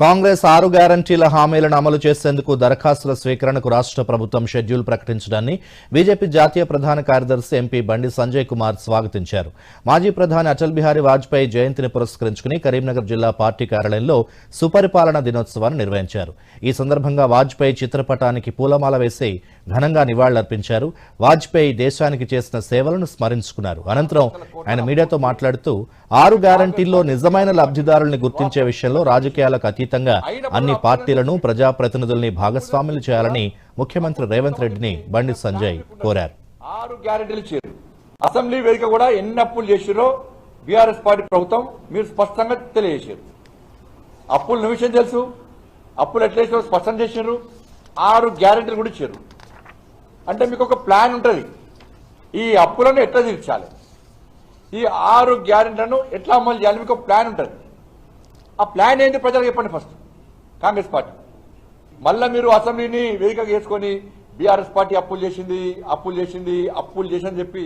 కాంగ్రెస్ ఆరు గ్యారంటీల హామీలను అమలు చేసేందుకు దరఖాస్తుల స్వీకరణకు రాష్ట్ర ప్రభుత్వం షెడ్యూల్ ప్రకటించడాన్ని బీజేపీ జాతీయ ప్రధాన కార్యదర్శి ఎంపీ బండి సంజయ్ కుమార్ స్వాగతించారు. మాజీ ప్రధాని అటల్ బిహారీ వాజ్పేయి జయంతిని పురస్కరించుకుని కరీంనగర్ జిల్లా పార్టీ కార్యాలయంలో సుపరిపాలన దినోత్సవాన్ని నిర్వహించారు. ఈ సందర్భంగా వాజ్పేయి చిత్రపటానికి పూలమాల వేసి ఘనంగా నివాళులర్పించారు. వాజ్పేయి దేశానికి చేసిన సేవలను స్మరించుకున్నారు. అనంతరం ఆయన మీడియాతో మాట్లాడుతూ ఆరు గ్యారంటీల్లో నిజమైన లబ్ధిదారుల్ని గుర్తించే విషయంలో రాజకీయాలకు అతీతంగా అన్ని పార్టీలను ప్రజాప్రతినిధుల్ని భాగస్వాములు చేయాలని ముఖ్యమంత్రి రేవంత్ రెడ్డిని బండి సంజయ్ కోరారు. ఆరు గ్యారెంటీలు చేరు అసెంబ్లీ వేదిక కూడా ఎన్ని అప్పులు చేసిరో బీఆర్ఎస్ పార్టీ ప్రభుత్వం మీరు స్పష్టంగా తెలియజేశారు. అప్పుల విషయం తెలుసు. అప్పులు ఎట్లా చేసారో స్పష్టం చేశారు ఆరు గ్యారెంటీలు కూడా ఇచ్చారు. అంటే మీకు ఒక ప్లాన్ ఉంటుంది. ఈ అప్పులను ఎట్లా తీర్చాలి? ఈ ఆరు గ్యారెంటీలను ఎట్లా అమలు చేయాలి? మీకు ఒక ప్లాన్ ఉంటుంది. ఆ ప్లాన్ ఏంటి ప్రజలకు చెప్పండి ఫస్ట్. కాంగ్రెస్ పార్టీ. మళ్ళా మీరు అసెంబ్లీని వేదికగా చేసుకొని బీఆర్ఎస్ పార్టీ అప్పులు చేసింది అప్పులు చేసింది అప్పులు చేసిందని చెప్పి